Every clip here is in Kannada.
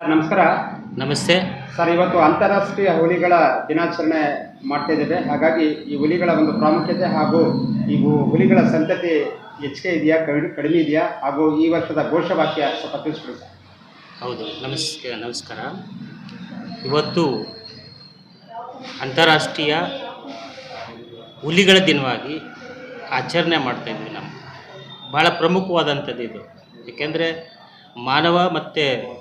ನಮಸ್ಕಾರ. ನಮಸ್ತೆ. ಸರ್ ಇವತ್ತು ಅಂತಾರಾಷ್ಟ್ರೀಯ ಹುಲಿಗಳ ದಿನಾಚರಣೆ ಮಾಡ್ತಾ ಇದ್ದೇವೆ. ಹಾಗಾಗಿ ಈ ಹುಲಿಗಳ ಒಂದು ಪ್ರಾಮುಖ್ಯತೆ ಹಾಗೂ ಈ ಹುಲಿಗಳ ಸಂತತಿ ಹೆಚ್ಚಿಗೆ ಇದೆಯಾ ಕಡಿಮೆ ಕಡಿಮೆ ಇದೆಯಾ ಹಾಗೂ ಈ ವರ್ಷದ ಘೋಷವಾಕ್ಯ ಸ್ವಲ್ಪ ತಿಳಿಸ್ಬಿಡಿ ಸರ್. ಹೌದು ನಮಸ್ಕಾರ ನಮಸ್ಕಾರ. ಇವತ್ತು ಅಂತಾರಾಷ್ಟ್ರೀಯ ಹುಲಿಗಳ ದಿನವಾಗಿ ಆಚರಣೆ ಮಾಡ್ತಾ ಇದ್ವಿ ನಾವು. ಭಾಳ ಪ್ರಮುಖವಾದಂಥದ್ದು ಇದು. ಏಕೆಂದರೆ ಮಾನವ ಮತ್ತು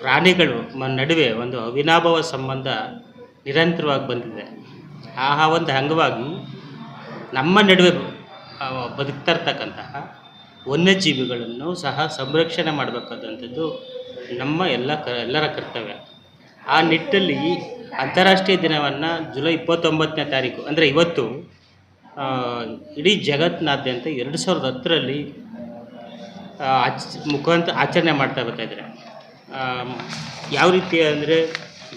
ಪ್ರಾಣಿಗಳು ನಡುವೆ ಒಂದು ಅವಿನಾಭಾವ ಸಂಬಂಧ ನಿರಂತರವಾಗಿ ಬಂದಿದೆ. ಆ ಒಂದು ಅಂಗವಾಗಿ ನಮ್ಮ ನಡುವೆ ಆ, ಬದುಕ್ತಾ ಇರ್ತಕ್ಕಂತಹ ವನ್ಯಜೀವಿಗಳನ್ನು ಸಹ ಸಂರಕ್ಷಣೆ ಮಾಡಬೇಕಾದಂಥದ್ದು ನಮ್ಮ ಎಲ್ಲ ಕ ಎಲ್ಲರ ಕರ್ತವ್ಯ. ಆ ನಿಟ್ಟಲ್ಲಿ ಅಂತಾರಾಷ್ಟ್ರೀಯ ದಿನವನ್ನು ಜುಲೈ ಇಪ್ಪತ್ತೊಂಬತ್ತನೇ ತಾರೀಕು ಅಂದರೆ ಇವತ್ತು ಇಡೀ ಜಗತ್ತಿನಾದ್ಯಂತ ಎರಡು ಸಾವಿರದ ಹತ್ತರಲ್ಲಿ ಆಚ ಮುಖಾಂತರ ಆಚರಣೆ ಮಾಡ್ತಾ ಬರ್ತಾ ಇದ್ದಾರೆ. ಆಮ್, ಯಾವ ರೀತಿ ಅಂದರೆ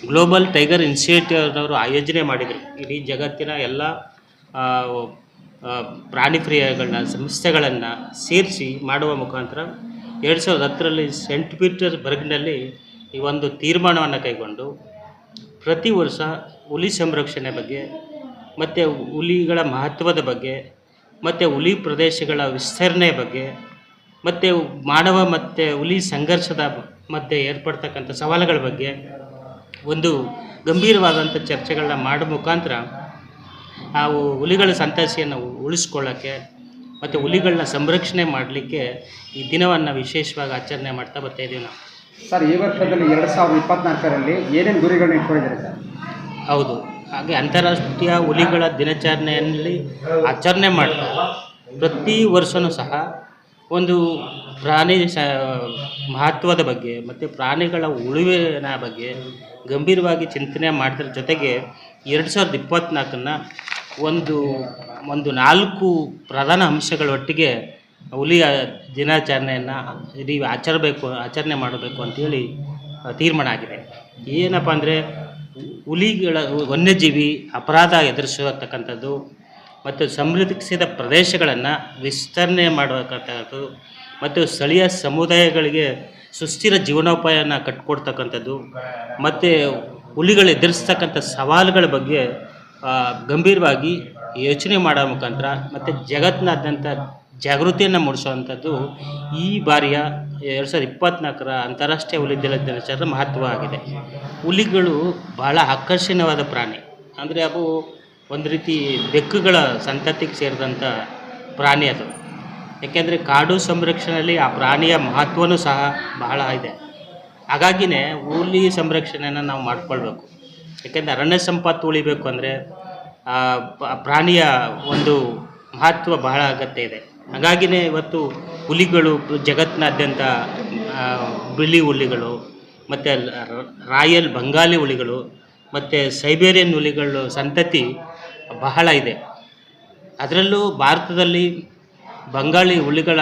ಗ್ಲೋಬಲ್ ಟೈಗರ್ ಇನ್ಸ್ಟಿಟ್ಯೂಟ್ನವರು ಆಯೋಜನೆ ಮಾಡಿದರು. ಇಡೀ ಜಗತ್ತಿನ ಎಲ್ಲ ಪ್ರಾಣಿ ಪ್ರಿಯಗಳನ್ನ ಸಂಸ್ಥೆಗಳನ್ನು ಸೇರಿಸಿ ಮಾಡುವ ಮುಖಾಂತರ ಎರಡು ಸಾವಿರದ ಹತ್ತರಲ್ಲಿ ಸೆಂಟ್ ಪೀಟರ್ಸ್ಬರ್ಗ್ನಲ್ಲಿ ಈ ಒಂದು ತೀರ್ಮಾನವನ್ನು ಕೈಗೊಂಡು ಪ್ರತಿ ವರ್ಷ ಹುಲಿ ಸಂರಕ್ಷಣೆ ಬಗ್ಗೆ, ಮತ್ತು ಹುಲಿಗಳ ಮಹತ್ವದ ಬಗ್ಗೆ, ಮತ್ತು ಹುಲಿ ಪ್ರದೇಶಗಳ ವಿಸ್ತರಣೆ ಬಗ್ಗೆ, ಮತ್ತು ಮಾನವ ಮತ್ತು ಹುಲಿ ಸಂಘರ್ಷದ ಮಧ್ಯೆ ಏರ್ಪಡ್ತಕ್ಕಂಥ ಸವಾಲುಗಳ ಬಗ್ಗೆ ಒಂದು ಗಂಭೀರವಾದಂಥ ಚರ್ಚೆಗಳನ್ನ ಮಾಡೋ ಮುಖಾಂತರ ನಾವು ಹುಲಿಗಳ ಸಂತತಿಯನ್ನು ಉಳಿಸ್ಕೊಳ್ಳೋಕ್ಕೆ ಮತ್ತು ಹುಲಿಗಳನ್ನ ಸಂರಕ್ಷಣೆ ಮಾಡಲಿಕ್ಕೆ ಈ ದಿನವನ್ನು ವಿಶೇಷವಾಗಿ ಆಚರಣೆ ಮಾಡ್ತಾ ಬರ್ತಾ ಇದ್ದೀವಿ ನಾವು. ಸರ್ ಈ ವರ್ಷದಲ್ಲಿ ಎರಡು ಸಾವಿರದ ಇಪ್ಪತ್ನಾಲ್ಕರಲ್ಲಿ ಏನೇನು ಗುರಿಗಳನ್ನ ಇಟ್ಕೊಂಡಿದ್ದಾರೆ ಸರ್? ಹೌದು. ಹಾಗೆ ಅಂತಾರಾಷ್ಟ್ರೀಯ ಹುಲಿಗಳ ದಿನಾಚರಣೆಯಲ್ಲಿ ಆಚರಣೆ ಮಾಡ್ತಾರೆ ಪ್ರತಿ ವರ್ಷವೂ ಸಹ ಒಂದು ಪ್ರಾಣಿ ಸ ಮಹತ್ವದ ಬಗ್ಗೆ ಮತ್ತು ಪ್ರಾಣಿಗಳ ಉಳಿವಿನ ಬಗ್ಗೆ ಗಂಭೀರವಾಗಿ ಚಿಂತನೆ ಮಾಡಿದ್ರ ಜೊತೆಗೆ ಎರಡು ಸಾವಿರದ ಇಪ್ಪತ್ತ್ನಾಲ್ಕನ್ನು ಒಂದು ಒಂದು ನಾಲ್ಕು ಪ್ರಧಾನ ಅಂಶಗಳ ಒಟ್ಟಿಗೆ ಹುಲಿಯ ದಿನಾಚರಣೆಯನ್ನು ಇಡೀ ಆಚರಬೇಕು ಆಚರಣೆ ಮಾಡಬೇಕು ಅಂತೇಳಿ ಆ, ತೀರ್ಮಾನ ಆಗಿದೆ. ಏನಪ್ಪ ಅಂದರೆ ಹುಲಿಗಳ ವನ್ಯಜೀವಿ ಅಪರಾಧ ಎದುರಿಸತಕ್ಕಂಥದ್ದು ಮತ್ತು ಸಂರಕ್ಷಿತ ಪ್ರದೇಶಗಳನ್ನು ವಿಸ್ತರಣೆ ಮಾಡತಕ್ಕಂಥದ್ದು ಮತ್ತು ಸ್ಥಳೀಯ ಸಮುದಾಯಗಳಿಗೆ ಸುಸ್ಥಿರ ಜೀವನೋಪಾಯನ ಕಟ್ಕೊಡ್ತಕ್ಕಂಥದ್ದು ಮತ್ತು ಹುಲಿಗಳು ಎದುರಿಸ್ತಕ್ಕಂಥ ಸವಾಲುಗಳ ಬಗ್ಗೆ ಗಂಭೀರವಾಗಿ ಯೋಚನೆ ಮಾಡೋ ಮುಖಾಂತರ ಮತ್ತು ಜಗತ್ತಿನಾದ್ಯಂತ ಜಾಗೃತಿಯನ್ನು ಮೂಡಿಸುವಂಥದ್ದು ಈ ಬಾರಿಯ ಎರಡು ಸಾವಿರದ ಇಪ್ಪತ್ತ್ನಾಲ್ಕರ ಅಂತಾರಾಷ್ಟ್ರೀಯ ಹುಲಿ ದಿನ ದಿನಾಚರಣೆ ಮಹತ್ವ ಆಗಿದೆ. ಹುಲಿಗಳು ಬಹಳ ಆಕರ್ಷಣೀಯವಾದ ಪ್ರಾಣಿ. ಅಂದರೆ ಅವು ಒಂದು ರೀತಿ ಬೆಕ್ಕುಗಳ ಸಂತತಿಗೆ ಸೇರಿದಂಥ ಪ್ರಾಣಿ ಅದು. ಯಾಕೆಂದರೆ ಕಾಡು ಸಂರಕ್ಷಣೆಯಲ್ಲಿ ಆ ಪ್ರಾಣಿಯ ಮಹತ್ವನೂ ಸಹ ಬಹಳ ಇದೆ. ಹಾಗಾಗಿನೇ ಹುಲಿ ಸಂರಕ್ಷಣೆಯನ್ನು ನಾವು ಮಾಡಿಕೊಳ್ಬೇಕು. ಯಾಕೆಂದರೆ ಅರಣ್ಯ ಸಂಪತ್ತು ಉಳಿಬೇಕು ಅಂದರೆ ಪ್ರಾಣಿಯ ಒಂದು ಮಹತ್ವ ಬಹಳ ಅಗತ್ಯ ಇದೆ. ಹಾಗಾಗಿನೇ ಇವತ್ತು ಹುಲಿಗಳು ಜಗತ್ತಿನಾದ್ಯಂತ ಬಿಳಿ ಹುಲಿಗಳು ಮತ್ತು ರಾಯಲ್ ಬಂಗಾಲಿ ಹುಲಿಗಳು ಮತ್ತು ಸೈಬೇರಿಯನ್ ಹುಲಿಗಳು ಸಂತತಿ ಬಹಳ ಇದೆ. ಅದರಲ್ಲೂ ಭಾರತದಲ್ಲಿ ಬಂಗಾಳಿ ಹುಲಿಗಳ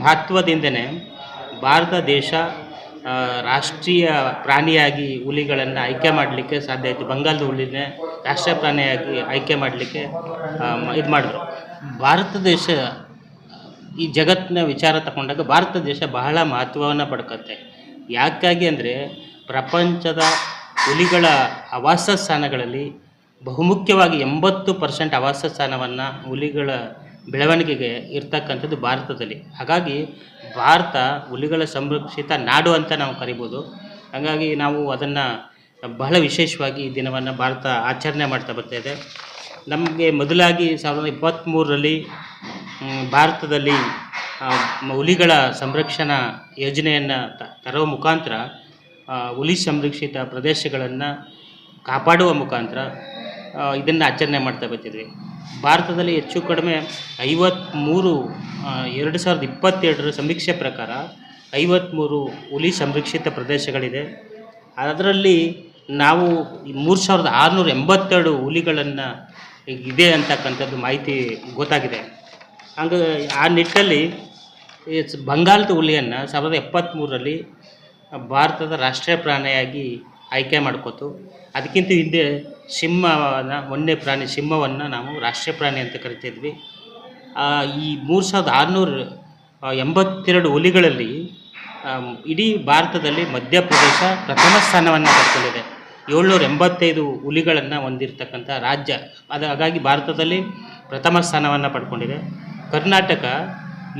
ಮಹತ್ವದಿಂದನೇ ಭಾರತ ದೇಶ ರಾಷ್ಟ್ರೀಯ ಪ್ರಾಣಿಯಾಗಿ ಹುಲಿಗಳನ್ನು ಆಯ್ಕೆ ಮಾಡಲಿಕ್ಕೆ ಸಾಧ್ಯ ಆಯಿತು. ಬಂಗಾಳದ ಹುಲಿನೇ ರಾಷ್ಟ್ರೀಯ ಪ್ರಾಣಿಯಾಗಿ ಆಯ್ಕೆ ಮಾಡಲಿಕ್ಕೆ ಇದು ಮಾಡಿದ್ರು. ಭಾರತ ದೇಶ, ಈ ಜಗತ್ತಿನ ವಿಚಾರ ತಗೊಂಡಾಗ ಭಾರತ ದೇಶ ಬಹಳ ಮಹತ್ವವನ್ನು ಪಡ್ಕತ್ತೆ. ಯಾಕಾಗಿ ಅಂದರೆ ಪ್ರಪಂಚದ ಹುಲಿಗಳ ಆವಾಸ ಸ್ಥಾನಗಳಲ್ಲಿ ಬಹುಮುಖ್ಯವಾಗಿ ಎಂಬತ್ತು ಪರ್ಸೆಂಟ್ ಆವಾಸ ಸ್ಥಾನವನ್ನು ಹುಲಿಗಳ ಬೆಳವಣಿಗೆಗೆ ಇರ್ತಕ್ಕಂಥದ್ದು ಭಾರತದಲ್ಲಿ. ಹಾಗಾಗಿ ಭಾರತ ಹುಲಿಗಳ ಸಂರಕ್ಷಿತ ನಾಡು ಅಂತ ನಾವು ಕರಿಬೋದು. ಹಾಗಾಗಿ ನಾವು ಅದನ್ನು ಬಹಳ ವಿಶೇಷವಾಗಿ ಈ ದಿನವನ್ನು ಭಾರತ ಆಚರಣೆ ಮಾಡ್ತಾ ಬರ್ತಾ ಇದೆ. ನಮಗೆ ಮೊದಲಾಗಿ ಸಾವಿರದ ಇಪ್ಪತ್ತ್ಮೂರರಲ್ಲಿ ಭಾರತದಲ್ಲಿ ಹುಲಿಗಳ ಸಂರಕ್ಷಣಾ ಯೋಜನೆಯನ್ನು ತರುವ ಮುಖಾಂತರ ಹುಲಿ ಸಂರಕ್ಷಿತ ಪ್ರದೇಶಗಳನ್ನು ಕಾಪಾಡುವ ಮುಖಾಂತರ ಇದನ್ನು ಆಚರಣೆ ಮಾಡ್ತಾ ಬರ್ತಿದ್ವಿ. ಭಾರತದಲ್ಲಿ ಹೆಚ್ಚು ಕಡಿಮೆ ಐವತ್ತ್ಮೂರು ಎರಡು ಸಾವಿರದ ಇಪ್ಪತ್ತೆರಡರ ಸಮೀಕ್ಷೆ ಪ್ರಕಾರ ಐವತ್ತ್ಮೂರು ಹುಲಿ ಸಂರಕ್ಷಿತ ಪ್ರದೇಶಗಳಿದೆ. ಅದರಲ್ಲಿ ನಾವು ಮೂರು ಸಾವಿರದ ಆರುನೂರ ಎಂಬತ್ತೆರಡು ಹುಲಿಗಳನ್ನು ಇದೆ ಅಂತಕ್ಕಂಥದ್ದು ಮಾಹಿತಿ ಗೊತ್ತಾಗಿದೆ. ಹಂಗ ಆ ನಿಟ್ಟಲ್ಲಿ ಬಂಗಾಳದ ಹುಲಿಯನ್ನು ಸಾವಿರದ ಎಪ್ಪತ್ತ್ಮೂರರಲ್ಲಿ ಭಾರತದ ರಾಷ್ಟ್ರೀಯ ಪ್ರಾಣಿಯಾಗಿ ಆಯ್ಕೆ ಮಾಡ್ಕೋತು. ಅದಕ್ಕಿಂತ ಹಿಂದೆ ಸಿಂಹನ ವನ್ಯ ಪ್ರಾಣಿ ಸಿಂಹವನ್ನು ನಾವು ರಾಷ್ಟ್ರೀಯ ಪ್ರಾಣಿ ಅಂತ ಕರಿತಿದ್ವಿ. ಈ ಮೂರು ಸಾವಿರದ ಆರುನೂರ ಎಂಬತ್ತೆರಡು ಹುಲಿಗಳಲ್ಲಿ ಇಡೀ ಭಾರತದಲ್ಲಿ ಮಧ್ಯಪ್ರದೇಶ ಪ್ರಥಮ ಸ್ಥಾನವನ್ನು ಪಡ್ಕೊಂಡಿದೆ. ಏಳ್ನೂರ ಎಂಬತ್ತೈದು ಹುಲಿಗಳನ್ನು ಹೊಂದಿರತಕ್ಕಂಥ ರಾಜ್ಯ. ಅದು, ಹಾಗಾಗಿ ಭಾರತದಲ್ಲಿ ಪ್ರಥಮ ಸ್ಥಾನವನ್ನು ಪಡ್ಕೊಂಡಿದೆ. ಕರ್ನಾಟಕ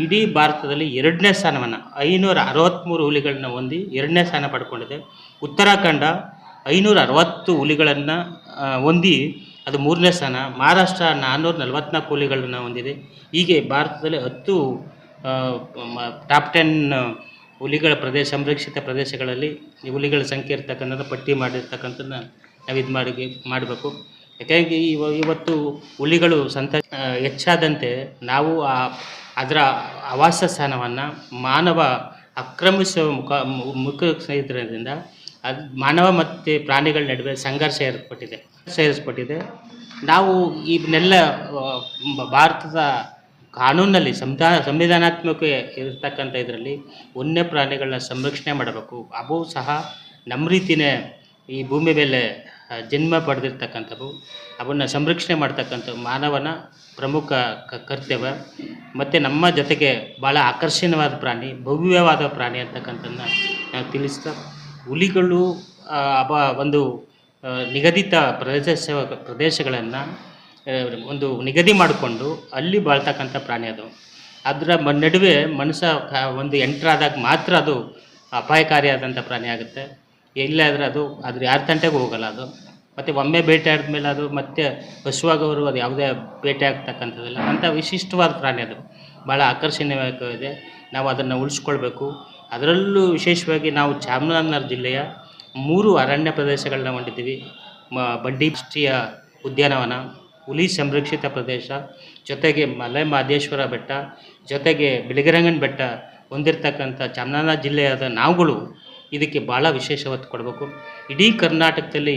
ಇಡೀ ಭಾರತದಲ್ಲಿ ಎರಡನೇ ಸ್ಥಾನವನ್ನು ಐನೂರ ಅರವತ್ತ್ಮೂರು ಹುಲಿಗಳನ್ನ ಹೊಂದಿ ಎರಡನೇ ಸ್ಥಾನ ಪಡ್ಕೊಂಡಿದೆ. ಉತ್ತರಾಖಂಡ ಐನೂರ ಅರವತ್ತು ಹುಲಿಗಳನ್ನು ಹೊಂದಿ ಅದು ಮೂರನೇ ಸ್ಥಾನ. ಮಹಾರಾಷ್ಟ್ರ ನಾನ್ನೂರ ನಲವತ್ತ್ನಾಲ್ಕು ಹುಲಿಗಳನ್ನು ಹೊಂದಿದೆ. ಹೀಗೆ ಭಾರತದಲ್ಲಿ ಹತ್ತು ಟಾಪ್ ಟೆನ್ ಹುಲಿಗಳ ಪ್ರದೇಶ, ಸಂರಕ್ಷಿತ ಪ್ರದೇಶಗಳಲ್ಲಿ ಈ ಹುಲಿಗಳ ಸಂಖ್ಯೆ ಇರ್ತಕ್ಕಂಥದ್ದು, ಪಟ್ಟಿ ಮಾಡಿರ್ತಕ್ಕಂಥದ್ದನ್ನ ನಾವು ಇದು ಮಾಡಿ ಮಾಡಬೇಕು. ಯಾಕೆಂದರೆ ಇವ ಇವತ್ತು ಹುಲಿಗಳು ಸಂತ ಹೆಚ್ಚಾದಂತೆ ನಾವು ಆ ಅದರ ಆವಾಸ ಸ್ಥಾನವನ್ನು ಮಾನವ ಆಕ್ರಮಿಸುವ ಮುಖ ಮುಖ ಸ್ನೇಹಿತರಿಂದ ಅದು ಮಾನವ ಮತ್ತು ಪ್ರಾಣಿಗಳ ನಡುವೆ ಸಂಘರ್ಷ ಏರ್ಪಟ್ಟಿದೆ. ಸೇರಿಸ್ಪಟ್ಟಿದೆ ನಾವು ಇವನ್ನೆಲ್ಲ ಭಾರತದ ಕಾನೂನಲ್ಲಿ ಸಂವಿಧಾನ, ಸಂವಿಧಾನಾತ್ಮಕ ಇರತಕ್ಕಂಥ ಇದರಲ್ಲಿ ವನ್ಯ ಪ್ರಾಣಿಗಳನ್ನ ಸಂರಕ್ಷಣೆ ಮಾಡಬೇಕು. ಅವು ಸಹ ನಮ್ಮ ರೀತಿಯೇ ಈ ಭೂಮಿ ಮೇಲೆ ಜನ್ಮ ಪಡೆದಿರ್ತಕ್ಕಂಥವು. ಅವನ್ನು ಸಂರಕ್ಷಣೆ ಮಾಡ್ತಕ್ಕಂಥ ಮಾನವನ ಪ್ರಮುಖ ಕರ್ತವ್ಯ. ಮತ್ತು ನಮ್ಮ ಜೊತೆಗೆ ಭಾಳ ಆಕರ್ಷಣೀಯವಾದ ಪ್ರಾಣಿ, ಭವ್ಯವಾದ ಪ್ರಾಣಿ ಅಂತಕ್ಕಂಥದ್ದನ್ನ ನಾವು ತಿಳಿಸ್ತಾ, ಹುಲಿಗಳು ಅಬ, ಒಂದು ನಿಗದಿತ ಪ್ರದೇಶ, ಪ್ರದೇಶಗಳನ್ನು ಒಂದು ನಿಗದಿ ಮಾಡಿಕೊಂಡು ಅಲ್ಲಿ ಬಾಳ್ತಕ್ಕಂಥ ಪ್ರಾಣಿ ಅದು. ಅದರ ನಡುವೆ ಮನುಷ್ಯ ಒಂದು ಎಂಟ್ರಾದಾಗ ಮಾತ್ರ ಅದು ಅಪಾಯಕಾರಿಯಾದಂಥ ಪ್ರಾಣಿ ಆಗುತ್ತೆ. ಇಲ್ಲಾದರೆ ಅದು ಅದ್ರ ಯಾರ ತಂಟೆಗೆ ಹೋಗಲ್ಲ ಅದು. ಮತ್ತು ಒಮ್ಮೆ ಬೇಟೆ ಆದ್ಮೇಲೆ ಅದು ಮತ್ತೆ ಹಸುವಾಗವರು ಅದು ಯಾವುದೇ ಬೇಟೆ ಆಗ್ತಕ್ಕಂಥದ್ದಿಲ್ಲ, ಅಂಥ ವಿಶಿಷ್ಟವಾದ ಪ್ರಾಣಿ ಅದು. ಭಾಳ ಆಕರ್ಷಣೀಯವಾಗಿದೆ. ನಾವು ಅದನ್ನು ಉಳಿಸ್ಕೊಳ್ಬೇಕು. ಅದರಲ್ಲೂ ವಿಶೇಷವಾಗಿ ನಾವು ಚಾಮರಾಜನಗರ ಜಿಲ್ಲೆಯ ಮೂರು ಅರಣ್ಯ ಪ್ರದೇಶಗಳನ್ನ ಹೊಂದಿದ್ದೀವಿ. ಮ, ಬಂಡಿ ಉದ್ಯಾನವನ, ಹುಲಿ ಸಂರಕ್ಷಿತ ಪ್ರದೇಶ, ಜೊತೆಗೆ ಮಲೆ ಮಹದೇಶ್ವರ ಬೆಟ್ಟ, ಜೊತೆಗೆ ಬಿಳಿಗಿರಂಗನ ಬೆಟ್ಟ ಹೊಂದಿರತಕ್ಕಂಥ ಚಾಮರಾಜನಗರ ಜಿಲ್ಲೆಯಾದ ನಾವುಗಳು ಇದಕ್ಕೆ ಭಾಳ ವಿಶೇಷ ಒತ್ತು ಕೊಡಬೇಕು. ಇಡೀ ಕರ್ನಾಟಕದಲ್ಲಿ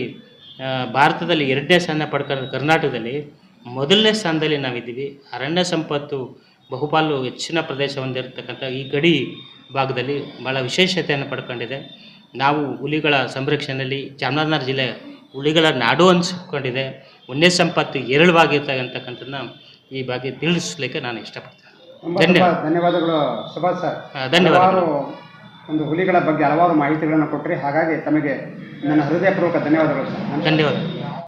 ಭಾರತದಲ್ಲಿ ಎರಡನೇ ಸ್ಥಾನ ಪಡ್ಕೊಂಡು ಕರ್ನಾಟಕದಲ್ಲಿ ಮೊದಲನೇ ಸ್ಥಾನದಲ್ಲಿ ನಾವಿದ್ದೀವಿ. ಅರಣ್ಯ ಸಂಪತ್ತು ಬಹುಪಾಲು ಹೆಚ್ಚಿನ ಪ್ರದೇಶ ಹೊಂದಿರತಕ್ಕಂಥ ಈ ಗಡಿ ಭಾಗದಲ್ಲಿ ಭಾಳ ವಿಶೇಷತೆಯನ್ನು ಪಡ್ಕೊಂಡಿದೆ. ನಾವು ಹುಲಿಗಳ ಸಂರಕ್ಷಣೆಯಲ್ಲಿ ಚಾಮರಾಜನಗರ ಜಿಲ್ಲೆ ಹುಲಿಗಳ ನಾಡು ಅನಿಸ್ಕೊಂಡಿದೆ. ವನ್ಯ ಸಂಪತ್ತು ಏರಳವಾಗಿರ್ತಕ್ಕಂಥದ್ದನ್ನ ಈ ಬಗ್ಗೆ ತಿಳಿಸ್ಲಿಕ್ಕೆ ನಾನು ಇಷ್ಟಪಡ್ತೇನೆ. ಧನ್ಯವಾದ. ಧನ್ಯವಾದಗಳು ಸುಭಾಷ್ ಸರ್. ಹಲವಾರು ಒಂದು ಹುಲಿಗಳ ಬಗ್ಗೆ ಹಲವಾರು ಮಾಹಿತಿಗಳನ್ನು ಕೊಟ್ಟರೆ ಹಾಗಾಗಿ ತಮಗೆ ನನ್ನ ಹೃದಯಪೂರ್ವಕ ಧನ್ಯವಾದಗಳು ಸರ್. ಧನ್ಯವಾದ.